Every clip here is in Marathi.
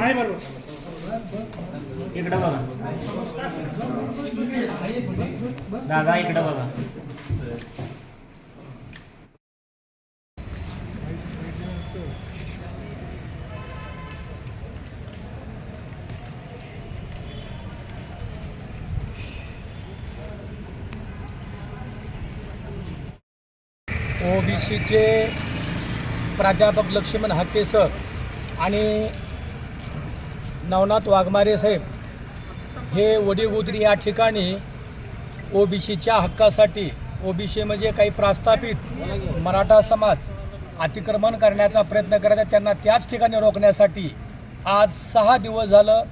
आहे बरोबर. इकडं बघा. दादा इकडं बघा. ओबीसीचे प्राध्यापक लक्ष्मण हाके सर आणि नवनाथ वाघमारे साहेब हे वडीगुद्री या ठिकाणी ओबीसीच्या हक्कासाठी ओबीसी म्हणजे काही प्रस्थापित मराठा समाज अतिक्रमण करण्याचा प्रयत्न करत आहे त्यांना त्याच ठिकाणी रोखण्यासाठी आज सहा दिवस झालं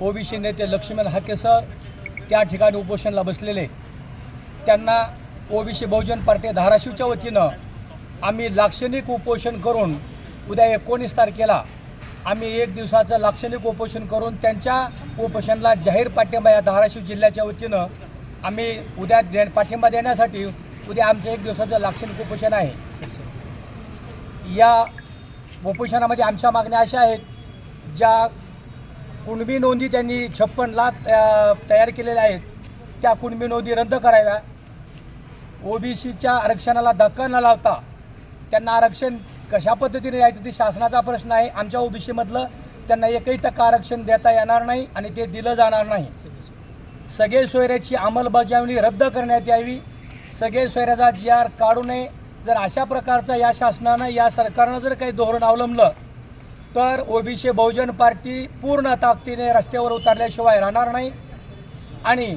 ओबीसी नेते लक्ष्मण हाके सर त्या ठिकाणी उपोषणला बसलेले आहेत. त्यांना ओबीसी बहुजन पार्टी धाराशिवच्या वतीनं आम्ही लाक्षणिक उपोषण करून उद्या एकोणीस तारखेला आम्ही एक दिवसाचं लाक्षणिक उपोषण करून त्यांच्या उपोषणाला जाहीर पाठिंबा या धाराशिव जिल्ह्याच्या वतीनं आम्ही उद्या दे पाठिंबा देण्यासाठी उद्या आमचं एक दिवसाचं लाक्षणिक उपोषण आहे. या उपोषणामध्ये आमच्या मागण्या अशा आहेत ज्या कुणबी नोंदी त्यांनी छप्पन लाख तयार केलेल्या आहेत त्या कुणबी नोंदी रद्द कराव्या. ओबीसीच्या आरक्षणाला धक्का न लावता त्यांना आरक्षण कशा पद्धतीने यायचं ते शासनाचा प्रश्न आहे. आमच्या ओबीसीमधलं त्यांना एकही टक्का आरक्षण देता येणार नाही आणि ते दिलं जाणार नाही. सगळे सोयऱ्याची अंमलबजावणी रद्द करण्यात यावी. सगळे सोयऱ्याचा जी आर काढू नये. जर अशा प्रकारचं या शासनानं या सरकारनं जर काही धोरण अवलंबलं तर ओबीसी बहुजन पार्टी पूर्ण ताकदीने रस्त्यावर उतरल्याशिवाय राहणार नाही. आणि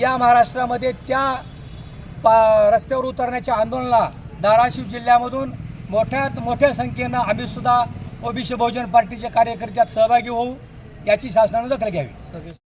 या महाराष्ट्रामध्ये त्या पा रस्त्यावर उतरण्याच्या आंदोलनाला धाराशिव जिल्ह्यामधून मोठ्यात मोठ्या संख्येनं आम्ही सुद्धा ओबीसी बहुजन पार्टीचे कार्यकर्त्यात सहभागी होऊ याची शासनानं दखल घ्यावी.